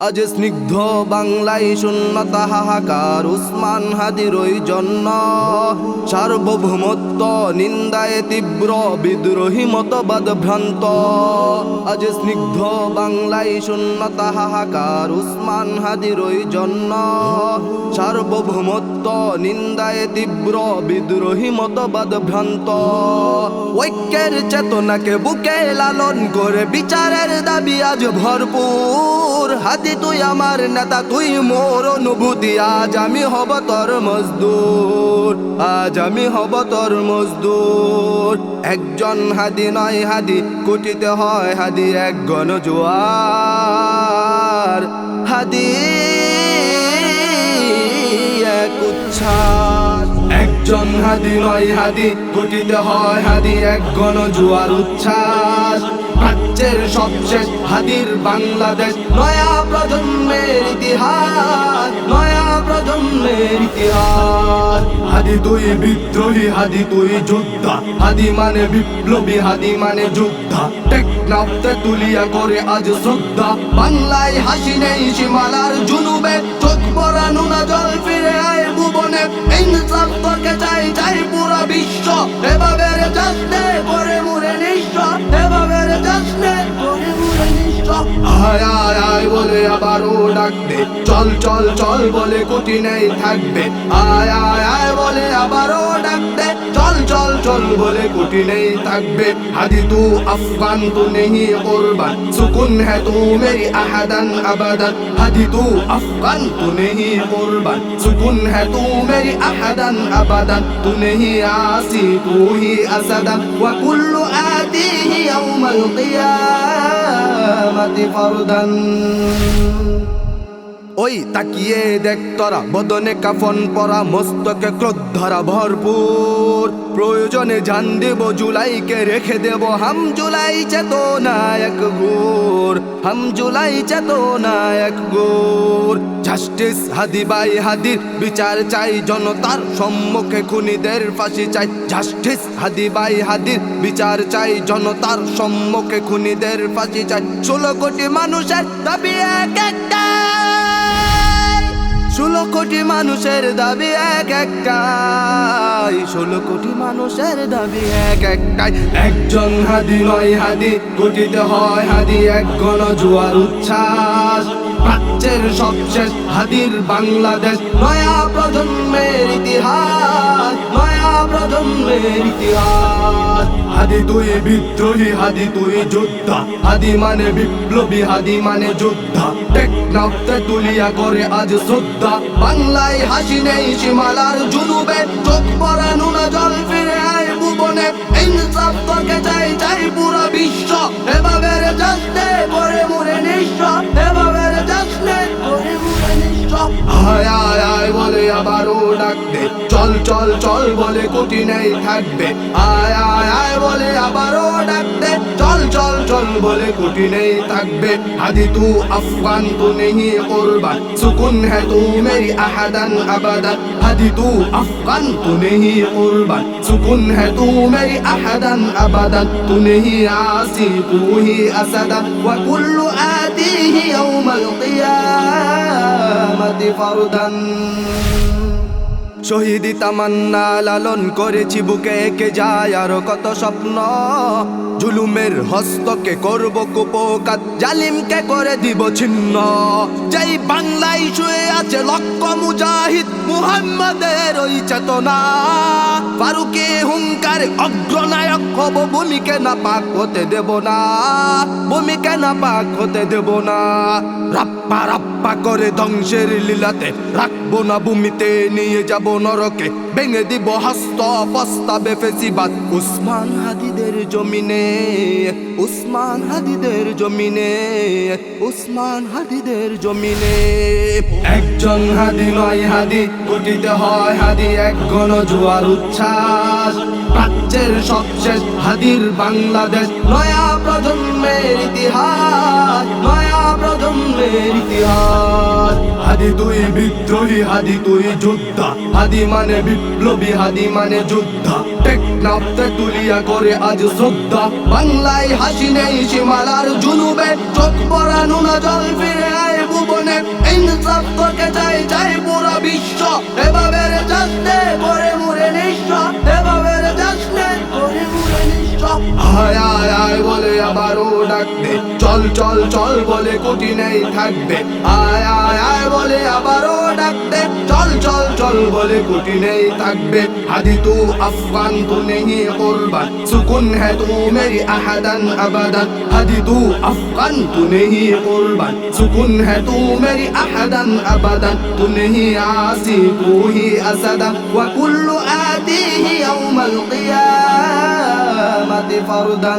আজ স্নিগ্ধ বাংলায় শূন্যতা হাহাকার উসমান হাদির ওই জন্য। সার্বভৌমত্ব নিন্দায় তীব্র বিদ্রোহী মতবাদ ভ্রান্ত। আজ স্নিগ্ধ বাংলায় শূন্যতা হাহাকার উসমান হাদির ওই জন্য। সার্বভৌমত্ব নিন্দায় তীব্র বিদ্রোহী মতবাদ ভ্রান্ত। ঐক্যের চেতনাকে বুকে লালন করে বিচারের দাবি আজ ভরপুর। হাতি তুই আমার নেতা, তুই মোর অনুভূতি। আজ আমি হব তোর মজদুর, আজ আমি হব তোর মজদুর। একজন হাদি নয় হাদি, কোটিতে হয় হাদি এক গণ জোয়ার। হাদি এক উচ্ছ্বাস একজন হাদি নয় হাদি, কোটিতে হয় হাদি এক গণ জুয়ার উচ্ছ্বাস প্রাচ্যের সবশেষ হাদির বাংলাদেশ। নয়া প্রজন্মের ইতিহাস, নয়া প্রজন্মের ইতিহাস। হাদি তুই বিদ্রোহী, হাদি তুই যোদ্ধা। হাদি মানে বিপ্লবী, হাদি মানে যোদ্ধা। টেকনাফতে তুলিয়া করে আজ শ্রদ্ধা। বাংলায় হাসি নেই সীমালার জুনুবে। চোখ পরানো না জল ফিরে আয় ভুবনে। ইনসাফ চাই চাই পুরো বিশ্ব। এভাবে করে মুরে এভাবে আয় আয় বলে আবারও ডাকবে। চল চল চল বলে কুটি নেই থাকবে। আয় আয় আয় বলে আবারও ডাকবে। চল চল চল বলে কুটি নেই থাকবে। হাদি তু আফবান তু নেহি কোরবান। সুকুন হ্যাঁ তু মেরি আহাদান আবাদান। হাদি তু আফগান, তু নেহি কোরবান। সুকুন হে তু মেরি আহাদান আবাদান। তু নেহি আসি, তু হি আসাদান। ওয়া কুল্লু আতিহি ইয়াউমাল কিয়ামা। القيامة فردا ওই তাকিয়ে দেখ তোরা, বদনে কাফন পরা মস্তকে ক্রোধ ধরা ভরপুর। প্রয়োজনে জান দেব, জুলাইকে রেখে দেব, হাম জুলাই চেতনা এক গোর। হাম জুলাই চেতনা এক গোর। জাস্টিস হাদি বাই হাদির বিচার চাই, জনতার সম্মুখে খুনিদের ফাঁসি চাই। জাস্টিস হাদি বাই হাদির বিচার চাই, জনতার সম্মুখে খুনিদের ফাঁসি চাই। ষোলো কোটি মানুষের দাবি এক একটা। কোটি মানুষের দাবি এক একটাই। ষোলো কোটি মানুষের দাবি এক একটাই। একজন হাদি নয় হাদি কোটিতে হয় হাদি এক গণ জুয়ার উচ্ছ্বাস। প্রাচ্যের সবশেষ হাদির বাংলাদেশ নয়া প্রজন্মের ইতিহাস। নয়া ইতিহাস। তুই বিদ্রোহী, হাদি তুই যোদ্ধা। হাদি মানে বিপ্লবী, হাদি মানে যোদ্ধা। তুলিয়া করে আজ শ্রদ্ধা। বাংলায় হাসি নেই সীমালার জুনুবে চোখ পরানো না জল ফিরে আয় ভুবনে। ইনসাফ তোকে চাই চাই পুরো বিশ্ব। এভাবে করে মুরে চল চল বলে কুটি নেই থাকবে। আয় আয় আয় বলে আবারও ডাকবে। চল চল চল বলে কুটি নেই থাকবে। আদি তু আফগান, তো নেই কোরবা সুকুন হ্যাঁ তু মেরি আহাদান আবাদা আদি তু আফগান, তো নেই কোরবা সুকুন হ্যাঁ তু মেরি আহাদান আবাদা তু নেই আসি, তু হি আসাদা ওয়া কুল্লু آتيه يوم القيامة فردا শহীদি তামান্না লালন করেছি বুকে একে যায় আরও কত স্বপ্ন। জুলুমের হস্তকে করব কুপকাত, জালিমকে করে দিব ছিন্ন। যেই বাংলায় শুয়ে আছে লক্ষ মুজাহিদ, মুহাম্মাদের ওই চেতনা। ফারুকে হুঙ্কার, অগ্রনায়ক হব, ভূমিকে না পাক হতে দেব না। ভূমিকে না পাক হতে দেব না। রাপ্পা রাপ্পা করে ধ্বংসের লীলাতে রাখব না ভূমিতে, নিয়ে যাব নরকে, ভেঙে দিব হস্ত প্রস্তাবে ফেসিবাদ উসমান হাদিদের জমিনে, উসমান হাদিদের জমিনে, উসমান হাদিদের জমিনে। একজন হাদি নয় হাদি কোটিতে হয় হাদি, এক গণ জুয়ার উচ্ছ্বাস। প্রাচ্যের সবশেষ হাদির বাংলাদেশ, নয়া প্রজন্মের ইতিহাস, নয়া প্রজন্মের ইতিহাস। হাদি তুই বিদ্রোহী, হাদি তুই যোদ্ধা। হাদি মানে বিপ্লবী, হাদি মানে যোদ্ধা। তুলিয়া করে আজ শ্রদ্ধা। বাংলায় হাসি নেই সীমালার জুনুবে চোখ পরানো না জল ফিরে আয় ভুবনে। তোকে চাই চাই পুরো বিশ্ব। এভাবে যাচ্ছে করে আহ আয় আয় বলে আবারও ডাকবে। চল চল চল বলে কুটি নেই থাকবে। আয় আয় আয় বলে আবারও ডাকবে। চল চল চল বলে কুটি নেই থাকবে। হাদি তু আফগান, তু নেহি কোরবান। সুকুন হ্যাঁ তু মেরি আহাদান আবাদান। হাদি তু আফগান, তু নেহি কোরবান। সুকুন হ্যাঁ তু মেরি আহাদান আবাদান। তু নেহি আসি, তু হি আসাদান। ওয়া القيامة فردا